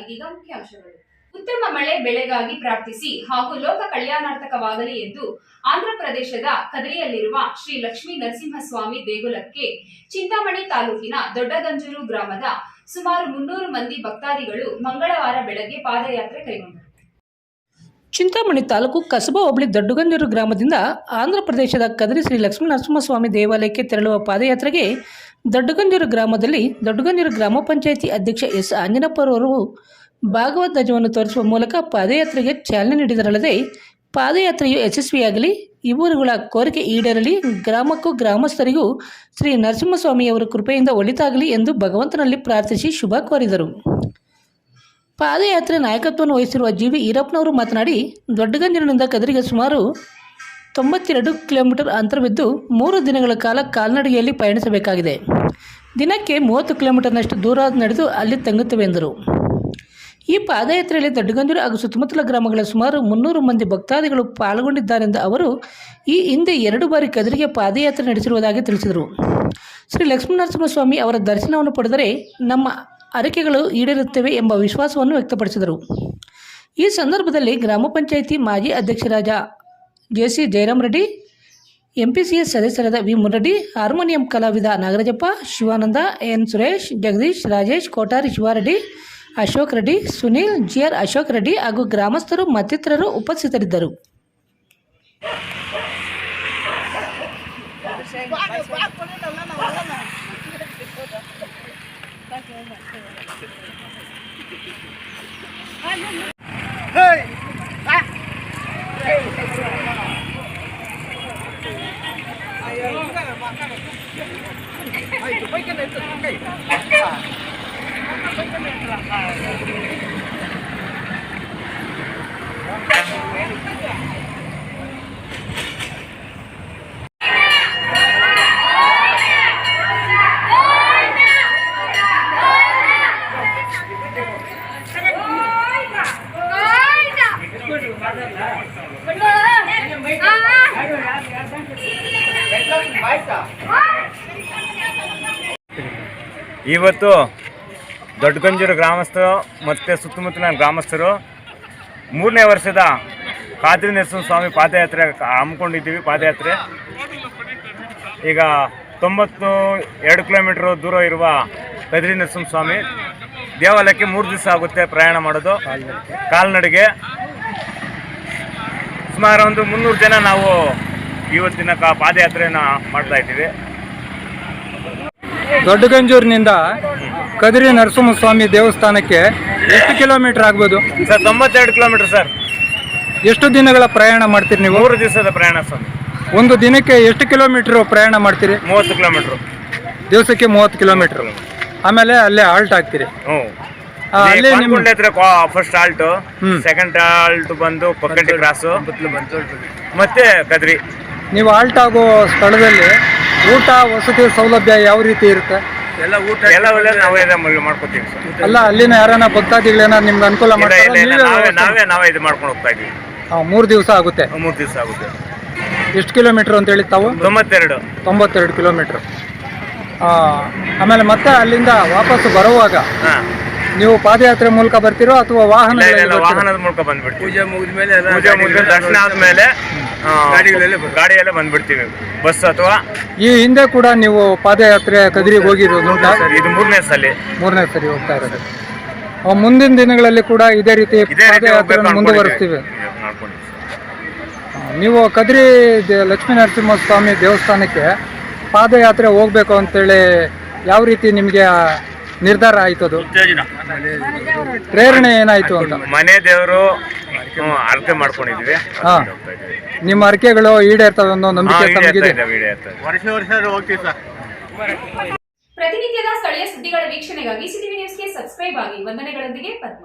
ಇದೀಗ ಮುಖ್ಯಾಂಶಗಳು ಉತ್ತಮ ಮಳೆ ಬೆಳೆಗಾಗಿ ಪ್ರಾರ್ಥಿಸಿ ಹಾಗೂ ಲೋಕ ಕಲ್ಯಾಣಾರ್ಥಕವಾಗಲಿ ಎಂದು ಆಂಧ್ರಪ್ರದೇಶದ ಕದರಿಯಲ್ಲಿರುವ ಶ್ರೀ ಲಕ್ಷ್ಮೀ ನರಸಿಂಹಸ್ವಾಮಿ ದೇಗುಲಕ್ಕೆ ಚಿಂತಾಮಣಿ ತಾಲೂಕಿನ ದೊಡ್ಡಗಂಜೂರು ಗ್ರಾಮದ ಸುಮಾರು ಮುನ್ನೂರು ಮಂದಿ ಭಕ್ತಾದಿಗಳು ಮಂಗಳವಾರ ಬೆಳಗ್ಗೆ ಪಾದಯಾತ್ರೆ ಕೈಗೊಂಡರು. ಚಿಂತಾಮಣಿ ತಾಲೂಕು ಕಸಬಾ ಹೋಬಳಿ ದೊಡ್ಡಗಂದೂರು ಗ್ರಾಮದಿಂದ ಆಂಧ್ರ ಪ್ರದೇಶದ ಕದರಿ ಶ್ರೀ ಲಕ್ಷ್ಮೀನರಸಿಂಹಸ್ವಾಮಿ ದೇವಾಲಯಕ್ಕೆ ತೆರಳುವ ಪಾದಯಾತ್ರೆಗೆ ದೊಡ್ಡಗಂಜೂರು ಗ್ರಾಮದಲ್ಲಿ ದೊಡ್ಡಗಂಜೂರು ಗ್ರಾಮ ಪಂಚಾಯಿತಿ ಅಧ್ಯಕ್ಷ ಎಸ್ ಆಂಜನಪ್ಪರವರು ಭಾಗವತ್ ಧ್ವಜವನ್ನು ತೋರಿಸುವ ಮೂಲಕ ಪಾದಯಾತ್ರೆಗೆ ಚಾಲನೆ ನೀಡಿದರಲ್ಲದೆ ಪಾದಯಾತ್ರೆಯು ಯಶಸ್ವಿಯಾಗಲಿ ಇವರುಗಳ ಕೋರಿಕೆ ಈಡೇರಲಿ, ಗ್ರಾಮಕ್ಕೂ ಗ್ರಾಮಸ್ಥರಿಗೂ ಶ್ರೀ ನರಸಿಂಹಸ್ವಾಮಿಯವರ ಕೃಪೆಯಿಂದ ಒಳಿತಾಗಲಿ ಎಂದು ಭಗವಂತನಲ್ಲಿ ಪ್ರಾರ್ಥಿಸಿ ಶುಭ ಕೋರಿದರು. ಪಾದಯಾತ್ರೆ ನಾಯಕತ್ವವನ್ನು ವಹಿಸಿರುವ ಜಿ ವಿ ಈರಪ್ಪನವರು ಮಾತನಾಡಿ ದೊಡ್ಡಗಂಜಿನಿಂದ ಕದರಿಗೆ ಸುಮಾರು ತೊಂಬತ್ತೆರಡು ಕಿಲೋಮೀಟರ್ ಅಂತರವಿದ್ದು ಮೂರು ದಿನಗಳ ಕಾಲ ಕಾಲ್ನಡಿಗೆಯಲ್ಲಿ ಪಯಣಿಸಬೇಕಾಗಿದೆ. ದಿನಕ್ಕೆ ಮೂವತ್ತು ಕಿಲೋಮೀಟರ್ನಷ್ಟು ದೂರ ನಡೆದು ಅಲ್ಲಿ ತಂಗುತ್ತವೆ ಎಂದರು. ಈ ಪಾದಯಾತ್ರೆಯಲ್ಲಿ ದೊಡ್ಡಗಂಜೂರು ಹಾಗೂ ಸುತ್ತಮುತ್ತಲ ಗ್ರಾಮಗಳ ಸುಮಾರು ಮುನ್ನೂರು ಮಂದಿ ಭಕ್ತಾದಿಗಳು ಪಾಲ್ಗೊಂಡಿದ್ದಾರೆಂದ ಅವರು ಈ ಹಿಂದೆ ಎರಡು ಬಾರಿ ಕದರಿಗೆ ಪಾದಯಾತ್ರೆ ನಡೆಸಿರುವುದಾಗಿ ತಿಳಿಸಿದರು. ಶ್ರೀ ಲಕ್ಷ್ಮೀನರಸಿಂಹಸ್ವಾಮಿ ಅವರ ದರ್ಶನವನ್ನು ಪಡೆದರೆ ನಮ್ಮ ಅರಿಕೆಗಳು ಈಡೇರುತ್ತವೆ ಎಂಬ ವಿಶ್ವಾಸವನ್ನು ವ್ಯಕ್ತಪಡಿಸಿದರು. ಈ ಸಂದರ್ಭದಲ್ಲಿ ಗ್ರಾಮ ಪಂಚಾಯಿತಿ ಮಾಜಿ ಅಧ್ಯಕ್ಷರಾದ J C Jayaram Reddy MPCS ಸದಸ್ಯರಾದ ವಿ. ಮುರಡ್ಡಿ, ಹಾರ್ಮೋನಿಯಂ ಕಲಾವಿದ ನಾಗರಾಜಪ್ಪ, ಶಿವಾನಂದ, ಎನ್. ಸುರೇಶ್, ಜಗದೀಶ್, ರಾಜೇಶ್, ಕೋಟಾರಿ ಶಿವಾರೆಡ್ಡಿ, ಅಶೋಕ್ ರೆಡ್ಡಿ, ಸುನೀಲ್, ಜಿಆರ್ ಅಶೋಕ್ ರೆಡ್ಡಿ ಹಾಗೂ ಗ್ರಾಮಸ್ಥರು ಮತ್ತಿತರರು ಉಪಸ್ಥಿತರಿದ್ದರು. Hey! Ah! Hey! Ayo, makan, makan. Ayo, baikkan itu. Okey. Baikkan itu lah. Ah. ಇವತ್ತು ದೊಡ್ಡಗಂಜೂರು ಗ್ರಾಮಸ್ಥರು ಮತ್ತು ಸುತ್ತಮುತ್ತಲಿನ ಗ್ರಾಮಸ್ಥರು ಮೂರನೇ ವರ್ಷದ ಕಾದ್ರಿ ನರಸಿಂಹ ಸ್ವಾಮಿ ಪಾದಯಾತ್ರೆ ಹಮ್ಮಿಕೊಂಡಿದ್ದೀವಿ ಪಾದಯಾತ್ರೆ. ಈಗ ತೊಂಬತ್ತು ಎರಡು ಕಿಲೋಮೀಟ್ರ್ ದೂರ ಇರುವ ಕದ್ರಿ ನರಸಿಂಹ ಸ್ವಾಮಿ ದೇವಾಲಯಕ್ಕೆ ಮೂರು ದಿವಸ ಆಗುತ್ತೆ ಪ್ರಯಾಣ ಮಾಡೋದು. ಕಾಲ್ನಡಿಗೆ. ಸುಮಾರು ಒಂದು ಮುನ್ನೂರು ಜನ ನಾವು ಇವತ್ತಿನ ಕಾ ಪಾದಯಾತ್ರೆಯನ್ನು ಮಾಡ್ತಾ ಇದ್ದೀವಿ. ದೊಡ್ಡಗಂಜೂರಿನಿಂದ ಕದಿರಿ ನರಸಿಂಹಸ್ವಾಮಿ ದೇವಸ್ಥಾನಕ್ಕೆ ಎಷ್ಟು ಕಿಲೋಮೀಟರ್ ಆಗ್ಬೋದು? ಸರ್ ತೊಂಬತ್ತೆರಡು ಕಿಲೋಮೀಟರ್ ಸರ್. ಎಷ್ಟು ದಿನಗಳ ಪ್ರಯಾಣ ಮಾಡ್ತೀರಿ ನೀವು? ಮೂರು ದಿವಸದ ಪ್ರಯಾಣ ಸರ್ ಒಂದು ದಿನಕ್ಕೆ ಎಷ್ಟು ಕಿಲೋಮೀಟರ್ ಪ್ರಯಾಣ ಮಾಡ್ತೀರಿ? ಮೂವತ್ತು ಕಿಲೋಮೀಟರ್. ದಿವಸಕ್ಕೆ ಮೂವತ್ತು ಕಿಲೋಮೀಟರ್. ಆಮೇಲೆ ಅಲ್ಲೇ ಹಾಲ್ಟ್ ಆಗ್ತೀರಿ. ಹ್ಞೂ. ಅಲ್ಲೇ ಹತ್ರ ಫಸ್ಟ್ ಆಲ್ಟು ಸೆಕೆಂಡ್ ಆಲ್ಟ್ ಬಂದು ಕೊಕ್ಕಂಟಿ ಕ್ರಾಸು ಮತ್ತೆ ಕದ್ರಿ. ನೀವು ಆಲ್ಟ್ ಆಗೋ ಸ್ಥಳದಲ್ಲಿ ಊಟ ವಸತಿ ಸೌಲಭ್ಯ ಯಾವ ರೀತಿ ಇರುತ್ತೆ? ಎಲ್ಲ ಊಟ ಎಲ್ಲ ಒಳ್ಳೆ ನಾವೇ ಮಾಡ್ಕೊತೀವಿ ಸರ್. ಅಲ್ಲ ಅಲ್ಲಿನ ಯಾರನ್ನ ಭಕ್ತಾದಿಗಳೇನ ನಿಮ್ಗೆ ಅನುಕೂಲ ಇಲ್ಲ ಮಾಡ್ತಾರಾ? ಇಲ್ಲ ಇಲ್ಲ ನಾವೇ ನಾವೇ ನಾವೇ ಇದು ಮಾಡ್ಕೊಂಡು ಹೋಗ್ತಾ ಇದೀವಿ ಮೂರು ದಿವಸ ಆಗುತ್ತೆ. ಮೂರು ದಿವಸ ಆಗುತ್ತೆ. ಎಷ್ಟು ಕಿಲೋಮೀಟರ್ ಅಂತ ಹೇಳಿ ತಾವು? ತೊಂಬತ್ತೆರಡು. ತೊಂಬತ್ತೆರಡು ಕಿಲೋಮೀಟರ್. ಆಮೇಲೆ ಮತ್ತೆ ಅಲ್ಲಿಂದ ವಾಪಸ್ ಬರುವಾಗ ಹಾ. ನೀವು ಪಾದಯಾತ್ರೆ ಮೂಲಕ ಬರ್ತೀರೋ ಅಥವಾ ವಾಹನ ವಾಹನದ ಮೂಲಕ ಬಂದ್ಬಿಡ್ತೀವಿ. ಪೂಜೆ ಮುಗಿದ್ಮೇಲೆ ಪೂಜೆ ಮುಗಿದ ದರ್ಶನ ಆದ್ಮೇಲೆ ಗಾಡಿಯಲ್ಲೇ ಬಂದ್ಬಿಡ್ತೀವಿ. ಬಸ್ ಅಥವಾ ಈ ಹಿಂದೆ ಕೂಡ ನೀವು ಪಾದಯಾತ್ರೆ ಕದಿರಿಗೆ ಹೋಗಿರೋದು ಇದು ಮೂರನೇ ಸಲ. ಮೂರನೇ ಸರಿ ಹೋಗ್ತಾ ಇರೋದು. ಆ, ಮುಂದಿನ ದಿನಗಳಲ್ಲಿ ಕೂಡ ಇದೇ ರೀತಿ ಪಾದಯಾತ್ರೆ ಮುಂದುವರಿಸ್ತೀವಿ. ನೀವು ಕದ್ರಿ ಲಕ್ಷ್ಮೀ ನರಸಿಂಹಸ್ವಾಮಿ ದೇವಸ್ಥಾನಕ್ಕೆ ಪಾದಯಾತ್ರೆ ಹೋಗ್ಬೇಕು ಅಂತೇಳಿ ಯಾವ ರೀತಿ ನಿಮಗೆ ನಿರ್ಧಾರ ಆಯ್ತು ಅದು? ಪ್ರೇರಣೆ ಏನಾಯ್ತು ಅಂತ? ಮನೆ ದೇವರು ಅರ್ಕೆ ಮಾಡ್ಕೊಂಡಿದ್ವಿ. ಹಾ. ನಿಮ್ಮ ಅರ್ಕೆಗಳು ಈಡೇರ್ತವೆ ಅನ್ನೋ ನಂಬಿಕೆ ವರ್ಷ ಈಡೇರ್ತಾ ಇದ್ದಾವೆ. ಪ್ರತಿನಿತ್ಯದ ಸ್ಥಳೀಯ ಸುದ್ದಿಗಳ ವೀಕ್ಷಣೆಗಾಗಿ ಸಿಟಿವಿ ನ್ಯೂಸ್ಗೆ ಸಬ್ಸ್ಕ್ರೈಬ್ ಆಗಿ. ವಂದನೆಗಳೊಂದಿಗೆ ಪದ್ಮ.